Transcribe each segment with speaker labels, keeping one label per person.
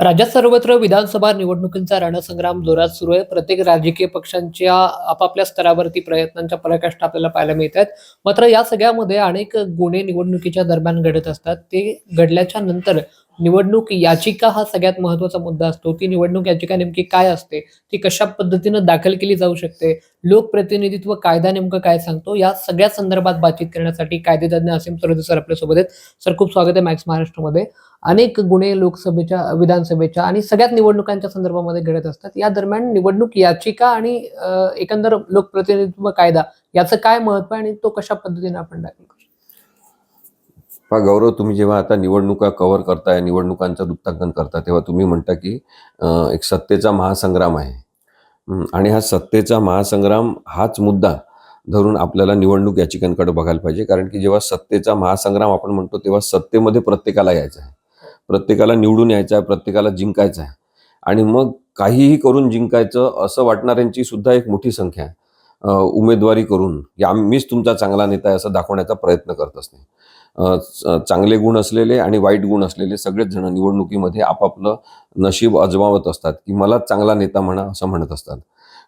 Speaker 1: राज्यात सर्वत्र विधानसभा निवडणुकींचा रणसंग्राम जोरात सुरू आहे. प्रत्येक राजकीय पक्षांच्या आपापल्या स्तरावरती प्रयत्नांच्या पराकाष्ठा आपल्याला पाहायला मिळत आहेत मात्र या सगळ्यामध्ये अनेक गुन्हे निवडणुकीच्या दरम्यान घडत असतात. ते घडल्याच्या नंतर निवडणूक याचिका हा सगळ्यात महत्त्वाचा मुद्दा असतो. ती निवडणूक याचिका नेमकी काय असते? ती कशा पद्धतीनं दाखल केली जाऊ शकते? लोकप्रतिनिधित्व कायदा नेमकं काय सांगतो? या सगळ्या संदर्भात बातचीत करण्यासाठी कायदेतज्ञ असीम सरोदे सर आपल्यासोबत आहेत. सर खूप स्वागत आहे मॅक्स महाराष्ट्रामध्ये. अनेक गुन्हे लोकसभेच्या विधानसभेच्या आणि सगळ्यात निवडणुकांच्या संदर्भामध्ये घडत असतात. या दरम्यान निवडणूक याचिका आणि एकंदर लोकप्रतिनिधित्व कायदा याचं काय महत्त्व आहे आणि तो कशा पद्धतीने आपण दाखल
Speaker 2: पहा गौरव तुम्ही जेव्हा आता निवडणुका कव्हर करताय निवडणुकांचं वृत्तांकन करता तेव्हा तुम्ही म्हणता की एक सत्तेचा महासंग्राम आहे. आणि हा सत्तेचा महासंग्राम हाच मुद्दा धरून आपल्याला निवडणूक याचिकांकडे बघायला पाहिजे. कारण की जेव्हा सत्तेचा महासंग्राम आपण म्हणतो तेव्हा सत्तेमध्ये प्रत्येकाला यायचं आहे. प्रत्येकाला निवडून यायचं आहे प्रत्येकाला जिंकायचं आहे. आणि मग काहीही करून जिंकायचं असं वाटणाऱ्यांची सुद्धा एक मोठी संख्या आहे. उमेदवारी करून की आम्ही मीच तुमचा चांगला नेता आहे असं दाखवण्याचा प्रयत्न करत असते. चांगले गुण असलेले आणि वाईट गुण असलेले सगळेच जण निवडणुकीमध्ये आपापलं नशीब अजमावत असतात की मला चांगला नेता म्हणा असं म्हणत असतात.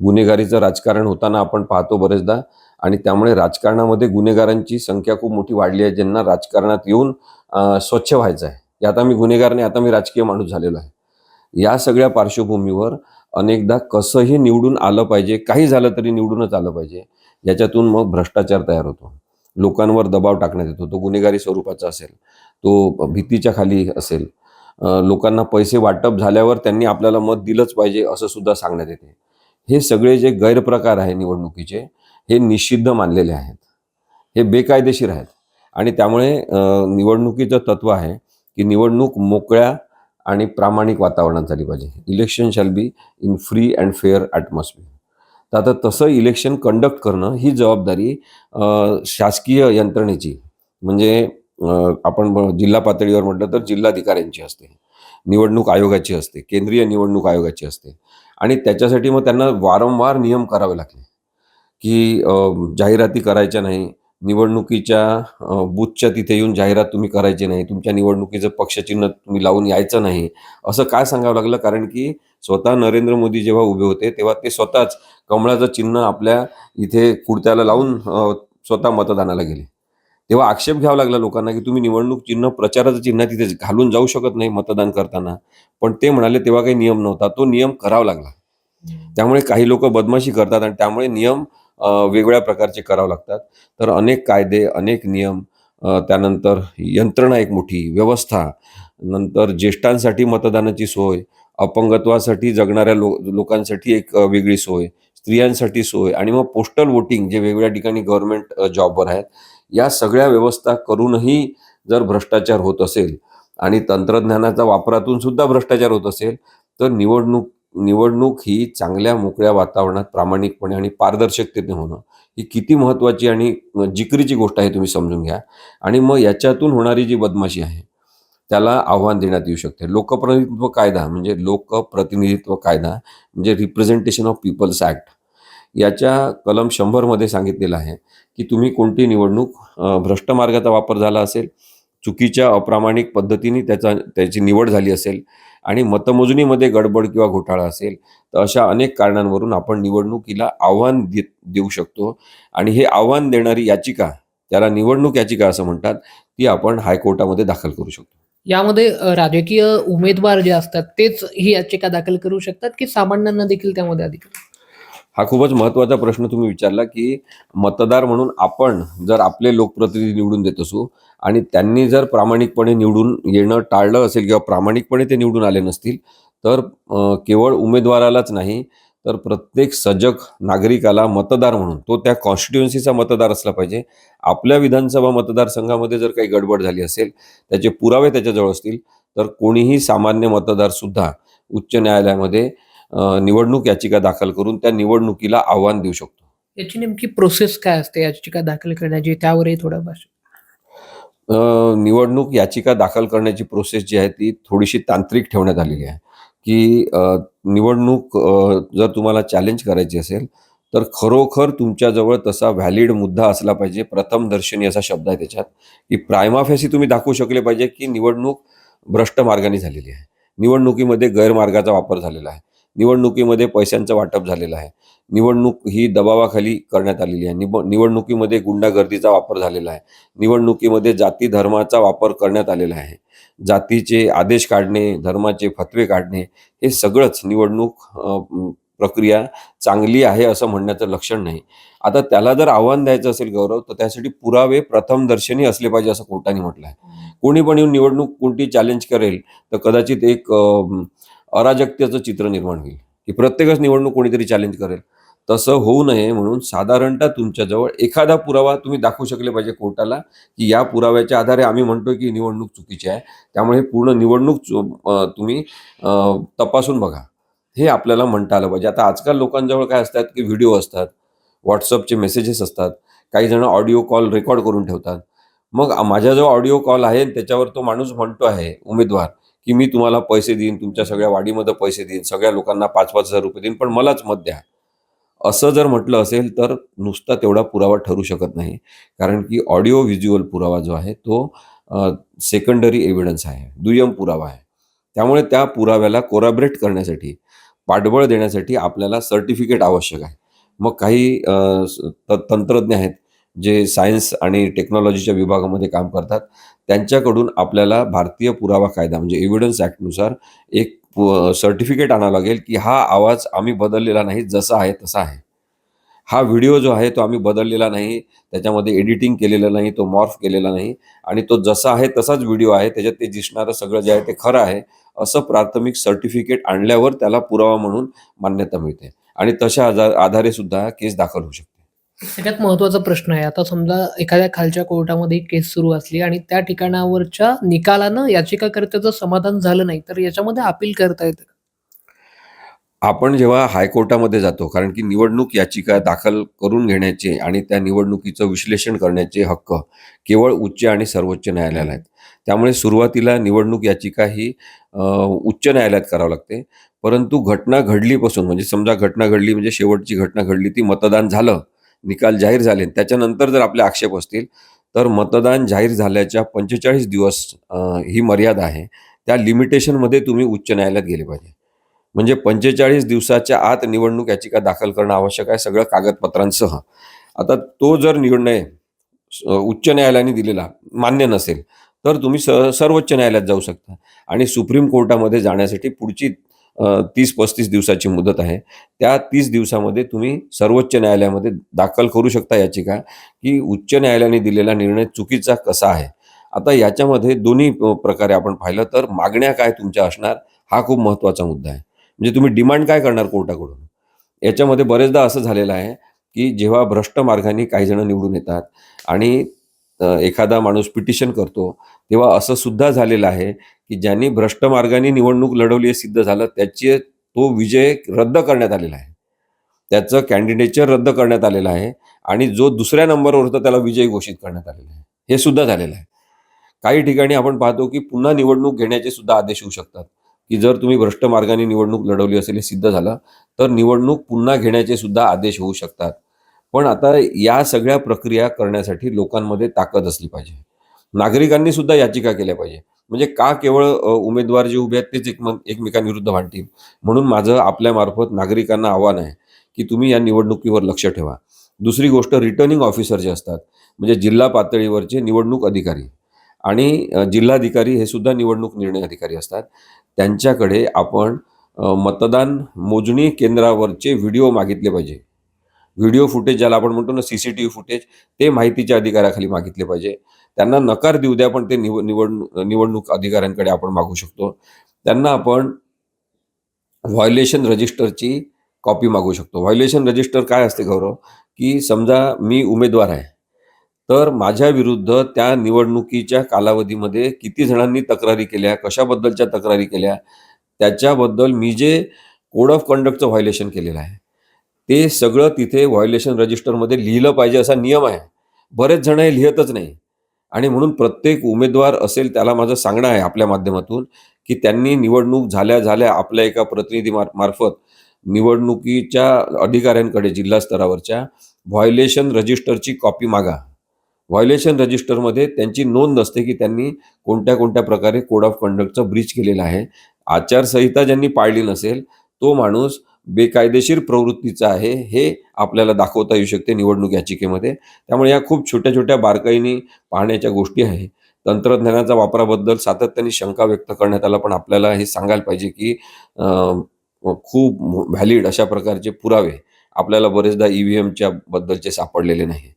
Speaker 2: गुन्हेगारीचं राजकारण होताना आपण पाहतो बरेचदा आणि त्यामुळे राजकारणामध्ये गुन्हेगारांची संख्या खूप मोठी वाढली आहे ज्यांना राजकारणात येऊन स्वच्छ व्हायचं आहे की आता मी गुन्हेगार नाही आता मी राजकीय माणूस झालेलो आहे. या सगळ्या पार्श्वभूमीवर अनेकदा कसंही निवडून आलं पाहिजे काही झालं तरी निवडूनच आलं पाहिजे याच्यातून मग भ्रष्टाचार तयार होतो. लोकांवर दबाव टाकण्यात येतो. तो गुन्हेगारी स्वरूपाचा असेल तो भीतीच्या खाली असेल लोकांना पैसे वाटप झाल्यावर त्यांनी आपल्याला मत दिलंच पाहिजे असं सुद्धा सांगण्यात येते. हे सगळे जे गैरप्रकार आहे निवडणुकीचे हे निषिद्ध मानलेले आहेत. हे बेकायदेशीर आहेत. आणि त्यामुळे निवडणुकीचं तत्व आहे की निवडणूक मोकळ्या आणि प्रामाणिक वातावरणात झाली पाहिजे. Election shall be in free and fair atmosphere तर आता तसं इलेक्शन कंडक्ट करणं ही जबाबदारी शासकीय यंत्रणेची. म्हणजे आपण जिल्हा पातळीवर म्हटलं तर जिल्हाधिकाऱ्यांची असते निवडणूक आयोगाची असते केंद्रीय निवडणूक आयोगाची असते. आणि त्याच्यासाठी मग त्यांना वारंवार नियम करावे लागले की जाहिराती करायच्या नाही निवडणुकीच्या बूथच्या तिथे येऊन जाहिरात तुम्ही करायची नाही तुमच्या निवडणुकीचं पक्षचिन्ह तुम्ही लावून यायचं नाही असं काय सांगावं लागलं? कारण की स्वतः नरेंद्र मोदी जेव्हा उभे होते तेव्हा ते स्वतःच कमळाचं चिन्ह आपल्या इथे कुडत्याला लावून स्वतः मतदानाला गेले. तेव्हा आक्षेप घ्यावा लागला लोकांना की तुम्ही निवडणूक चिन्ह प्रचाराचं चिन्ह तिथे घालून जाऊ शकत नाही मतदान करताना. पण ते म्हणाले तेव्हा काही नियम नव्हता तो नियम करावा लागला. त्यामुळे काही लोक बदमाशी करतात आणि त्यामुळे नियम वेगवेगळ्या प्रकारचे करावे लागतात. तर अनेक कायदे अनेक नियम त्यानंतर यंत्रणा एक मोठी व्यवस्था नंतर ज्येष्ठांसाठी मतदानाची सोय अपंगत्वासाठी जगणाऱ्या लो लोकांसाठी एक वेगळी सोय स्त्रियांसाठी सोय आणि मग पोस्टल वोटिंग जे वेगवेगळ्या ठिकाणी गव्हर्नमेंट जॉबवर आहेत या सगळ्या व्यवस्था करूनही जर भ्रष्टाचार होत असेल आणि तंत्रज्ञानाचा वापरातून सुद्धा भ्रष्टाचार होत असेल तर निवडणूक निवडणूक ही चांगल्या मोकळ्या वातावरणात प्रामाणिकपणे आणि पारदर्शकतेने होणं ही किती महत्त्वाची आणि जिकरीची गोष्ट आहे तुम्ही समजून घ्या. आणि मग याच्यातून होणारी जी बदमाशी आहे त्याला आव्हान देण्यात येऊ शकते. लोकप्रतिनिधित्व कायदा म्हणजे लोकप्रतिनिधित्व कायदा म्हणजे रिप्रेझेंटेशन ऑफ पीपल्स ॲक्ट याच्या कलम शंभरमध्ये सांगितलेलं आहे की तुम्ही कोणती निवडणूक भ्रष्ट मार्गाचा वापर झाला असेल चुकीच्या अप्रामाणिक पद्धतीने त्याचा त्याची निवड झाली असेल आणि मतमोजणीमध्ये गडबड किंवा घोटाळा असेल तर अशा अनेक कारणांवरून आपण निवडणुकीला आव्हान दे देऊ शकतो. आणि हे आव्हान देणारी याचिका त्याला निवडणूक याचिका असं म्हणतात ती आपण हायकोर्टामध्ये दाखल करू शकतो.
Speaker 1: यामध्ये राजकीय उमेदवार जे असतात तेच ही याचिका दाखल करू शकतात की सामान्यांना देखील त्यामध्ये अधिकार
Speaker 2: हा खूपच महत्त्वाचा प्रश्न तुम्ही विचारला की मतदार म्हणून आपण जर आपले लोकप्रतिनिधी निवडून देत असू आणि त्यांनी जर प्रामाणिकपणे निवडून येणं टाळलं असेल किंवा प्रामाणिकपणे ते निवडून आले नसतील तर केवळ उमेदवारालाच नाही तर प्रत्येक सजग नागरिकाला मतदार म्हणून तो त्या कॉन्स्टिट्युएन्सीचा मतदार असला पाहिजे. आपल्या विधानसभा मतदारसंघामध्ये जर काही गडबड झाली असेल त्याचे पुरावे त्याच्याजवळ असतील तर कोणीही सामान्य मतदारसुद्धा उच्च न्यायालयामध्ये निवडणूक याचिका दाखल करून त्या निवडणुकीला आव्हान देऊ शकतो.
Speaker 1: याची नेमकी प्रोसेस काय असते याचिका दाखल करण्याची? त्यावरही थोडं
Speaker 2: निवडणूक याचिका दाखल करण्याची प्रोसेस जी आहे ती थोडीशी तांत्रिक ठेवण्यात आलेली आहे. की निवडणूक जर तुम्हाला चॅलेंज करायची असेल तर खरोखर तुमच्याजवळ तसा व्हॅलिड मुद्दा असला पाहिजे. प्रथम दर्शनी असा शब्द आहे त्याच्यात की प्रायमाफेसी तुम्ही दाखवू शकले पाहिजे की निवडणूक भ्रष्ट मार्गाने झालेली आहे. निवडणुकीमध्ये गैरमार्गाचा वापर झालेला आहे. निवडणुकीमध्ये पैशांचं वाटप झालेलं आहे. निवडणूक ही दबावाखाली करण्यात आलेली आहे. निव निवडणुकीमध्ये गुंडागर्दीचा वापर झालेला आहे. निवडणुकीमध्ये जाती धर्माचा वापर करण्यात आलेला आहे. जातीचे आदेश काढणे धर्माचे फतवे काढणे हे सगळंच निवडणूक प्रक्रिया चांगली आहे असं म्हणण्याचं लक्षण नाही. आता त्याला जर आव्हान द्यायचं असेल गौरव तर त्यासाठी पुरावे प्रथम दर्शनी असले पाहिजे असं कोर्टाने म्हटलं आहे कोणी पण येऊन निवडणूक कोणती चॅलेंज करेल तर कदाचित एक अराजकतेचं चित्र निर्माण होईल. की प्रत्येकच निवडणूक कोणीतरी चॅलेंज करेल. तसं होऊ नये म्हणून साधारणतः तुमच्याजवळ एखादा पुरावा तुम्ही दाखवू शकले पाहिजे कोर्टाला की या पुराव्याच्या आधारे आम्ही म्हणतो की निवडणूक चुकीची आहे. त्यामुळे पूर्ण निवडणूक तुम्ही तपासून बघा. हे आपल्याला म्हणता आलं पाहिजे. आता आजकाल लोकांजवळ काय असतात की व्हिडिओ असतात व्हॉट्सअपचे मेसेजेस असतात काही जण ऑडिओ कॉल रेकॉर्ड करून ठेवतात. मग माझ्याजवळ ऑडिओ कॉल आहे आणि त्याच्यावर तो माणूस म्हणतो आहे उमेदवार की मी तुम्हाला पैसे देईन तुमच्या सगळ्या वाडीमध्ये पैसे देईन सगळ्या लोकांना पाच पाच हजार रुपये देईन पण मलाच मत द्या. असं जर म्हटलं असेल तर नुसता तेवढा पुरावा ठरू शकत नाही. कारण की ऑडिओ व्हिज्युअल पुरावा जो आहे तो सेकंडरी एव्हिडन्स आहे. दुय्यम पुरावा आहे. त्यामुळे त्या पुराव्याला कोराबरेट करण्यासाठी पाठबळ देण्यासाठी आपल्याला सर्टिफिकेट आवश्यक आहे. मग काही त- तंत्रज्ञ आहेत जे सायन्स आणि टेक्नॉलॉजीच्या विभागामध्ये काम करतात त्यांच्याकडून आपल्याला भारतीय पुरावा कायदा म्हणजे एव्हिडन्स ॲक्टनुसार एक सर्टिफिकेट आणावं लागेल की हा आवाज आम्ही बदललेला नाही जसा आहे तसा आहे. हा व्हिडिओ जो आहे तो आम्ही बदललेला नाही त्याच्यामध्ये एडिटिंग केलेलं नाही तो मॉर्फ केलेला नाही आणि तो जसा आहे तसाच व्हिडिओ आहे त्याच्यात ते दिसणारं सगळं जे आहे ते खरं आहे असं प्राथमिक सर्टिफिकेट आणल्यावर त्याला पुरावा म्हणून मान्यता मिळते. आणि तशा आधारे सुद्धा केस दाखल होऊ शकते.
Speaker 1: सगळ्यात महत्त्वाचा प्रश्न आहे. आता समजा एखाद्या खालच्या कोर्टामध्ये केस सुरू असली आणि त्या ठिकाणावरच्या निकालानं याचिकाकर्त्याचं समाधान झालं नाही तर याच्यामध्ये अपील करता येतं
Speaker 2: आपण जेव्हा हायकोर्टामध्ये जातो कारण की निवडणूक याचिका दाखल करून घेण्याचे आणि त्या निवडणुकीचं विश्लेषण करण्याचे हक्क केवळ उच्च आणि सर्वोच्च न्यायालयाला आहेत. त्यामुळे सुरुवातीला निवडणूक याचिका ही उच्च न्यायालयात करावं लागते. परंतु घटना घडलीपासून म्हणजे समजा घटना घडली म्हणजे शेवटची घटना घडली ती मतदान झालं निकाल जाहीर झाले त्याच्यानंतर जर आपले आक्षेप असतील तर मतदान जाहीर झाल्याच्या पंचेचाळीस दिवस ही मर्यादा आहे. त्या लिमिटेशनमध्ये तुम्ही उच्च न्यायालयात गेले पाहिजे. म्हणजे पंचेचाळीस दिवसाच्या आत निवडणूक याचिका दाखल करणं आवश्यक आहे सगळं कागदपत्रांसह. आता तो जर निर्णय उच्च न्यायालयाने दिलेला मान्य नसेल तर तुम्ही स सर्वोच्च न्यायालयात जाऊ शकता आणि सुप्रीम कोर्टामध्ये जाण्यासाठी पुढची तीस पस्तीस दिवसाची मुदत आहे. त्या तीस दिवसामध्ये तुम्ही सर्वोच्च न्यायालयामध्ये दाखल करू शकता याचिका की उच्च न्यायालयाने दिलेला निर्णय चुकीचा कसा आहे. आता याच्यामध्ये दोन्ही प्रकारे आपण पाहिलं तर मागण्या काय तुमच्या असणार हा खूप महत्त्वाचा मुद्दा आहे. म्हणजे तुम्ही डिमांड काय करणार कोर्टाकडून? याच्यामध्ये बरेचदा असं झालेलं आहे की जेव्हा भ्रष्ट मार्गाने काही जण निवडून येतात आणि एखादा माणूस पिटिशन करतो तेव्हा असं सुद्धा झालेलं आहे की ज्यांनी भ्रष्ट मार्गाने निवडणूक लढवली हे सिद्ध झालं त्याचे तो विजय रद्द करण्यात आलेला आहे. त्याचं कॅन्डिडेचर रद्द करण्यात आलेलं आहे आणि जो दुसऱ्या नंबरवर होता त्याला विजयी घोषित करण्यात आलेला आहे. हे सुद्धा झालेलं आहे. काही ठिकाणी आपण पाहतो की पुन्हा निवडणूक घेण्याचे सुद्धा आदेश होऊ शकतात की जर तुम्ही भ्रष्ट मार्गाने निवडणूक लढवली असेल हे सिद्ध झालं तर निवडणूक पुन्हा घेण्याचे सुद्धा आदेश होऊ शकतात. पण आता या सगळ्या प्रक्रिया करण्यासाठी लोकांमध्ये ताकद असली पाहिजे. नागरिकांनी सुद्धा याचिका केल्या पाहिजे. म्हणजे का केवळ उमेदवार जे उभे आहेत तेच एक एकमेकांविरुद्ध भांडतील? म्हणून माझं आपल्यामार्फत नागरिकांना आव्हान आहे की तुम्ही या निवडणुकीवर लक्ष ठेवा. दुसरी गोष्ट रिटर्निंग ऑफिसर जे असतात म्हणजे जिल्हा पातळीवरचे निवडणूक अधिकारी आणि जिल्हाधिकारी हे सुद्धा निवडणूक निर्णय अधिकारी असतात. त्यांच्याकडे आपण मतदान मोजणी केंद्रावरचे व्हिडिओ मागितले पाहिजे. व्हिडिओ फुटेज ज्याला आपण म्हणतो ना C C T V footage ते माहितीच्या अधिकाराखाली मागितले पाहिजे. त्यांना नकार देऊ द्या पण ते निव निवड निवडणूक अधिकाऱ्यांकडे आपण मागू शकतो. त्यांना आपण व्हायोलेशन रजिस्टरची कॉपी मागू शकतो. व्हायोलेशन रजिस्टर काय असते गौरव? की समजा मी उमेदवार आहे तर माझ्या विरुद्ध त्या निवडणुकीच्या कालावधीमध्ये किती जणांनी तक्रारी केल्या कशाबद्दलच्या तक्रारी केल्या त्याच्याबद्दल मी जे कोड ऑफ कंडक्टचं व्हायोलेशन केलेलं आहे ते सगळं तिथे व्हायोलेशन रजिस्टरमध्ये लिहिलं पाहिजे असा नियम आहे. बरेच जण हे लिहितच नाही. आणि म्हणून प्रत्येक उमेदवार असेल त्याला माझं सांगणं आहे आपल्या माध्यमातून की त्यांनी निवडणूक झाल्या झाल्या आपल्या एका प्रतिनिधी मार मार्फत निवडणुकीच्या अधिकाऱ्यांकडे जिल्हा स्तरावरच्या व्हायोलेशन रजिस्टरची कॉपी मागा. व्हायोलेशन रजिस्टरमध्ये त्यांची नोंद असते की त्यांनी कोणत्या कोणत्या प्रकारे कोड ऑफ कंडक्टचं ब्रीच केलेलं आहे. आचारसंहिता ज्यांनी पाळली नसेल तो माणूस बेकायदेशीर प्रवृत्तीचं आहे हे आपल्याला दाखवता येऊ शकते निवडणूक याचिकेमध्ये. त्यामुळे या खूप छोट्या छोट्या बारकाईने पाहण्याच्या गोष्टी आहे. तंत्रज्ञानाच्या वापराबद्दल सातत्याने शंका व्यक्त करण्यात आला पण आपल्याला हे सांगायला पाहिजे की खूप व्हॅलिड अशा प्रकारचे पुरावे आपल्याला बरेचदा ई व्ही एमच्या बद्दलचे सापडलेले नाही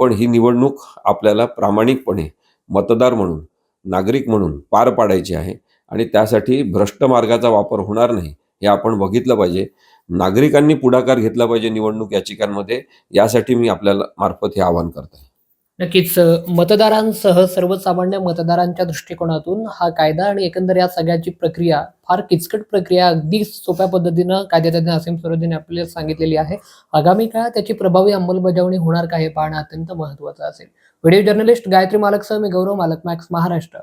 Speaker 2: पण ही निवडणूक आपल्याला प्रामाणिकपणे मतदार म्हणून नागरिक म्हणून पार पाडायची आहे आणि त्यासाठी भ्रष्ट मार्गाचा वापर होणार नाही हे आपण बघितलं पाहिजे. नागरिकांनी पुढाकार घेतला पाहिजे निवडणूक याचिकांमध्ये यासाठी मी आपल्याला मार्फत हे आवाहन करत आहे
Speaker 1: नक्कीच मतदारांसह सर्वसामान्य मतदारांच्या दृष्टिकोनातून हा कायदा आणि एकंदर या सगळ्याची प्रक्रिया फार किचकट प्रक्रिया अगदी सोप्या पद्धतीनं कायद्यातज्ञ असीम सरोदीने आपल्याला सांगितलेली आहे. आगामी काळात त्याची प्रभावी अंमलबजावणी होणार का हे पाहणं अत्यंत महत्वाचं असेल. व्हिडिओ जर्नलिस्ट गायत्री मालकसह मी गौरव मालक मॅक्स महाराष्ट्र.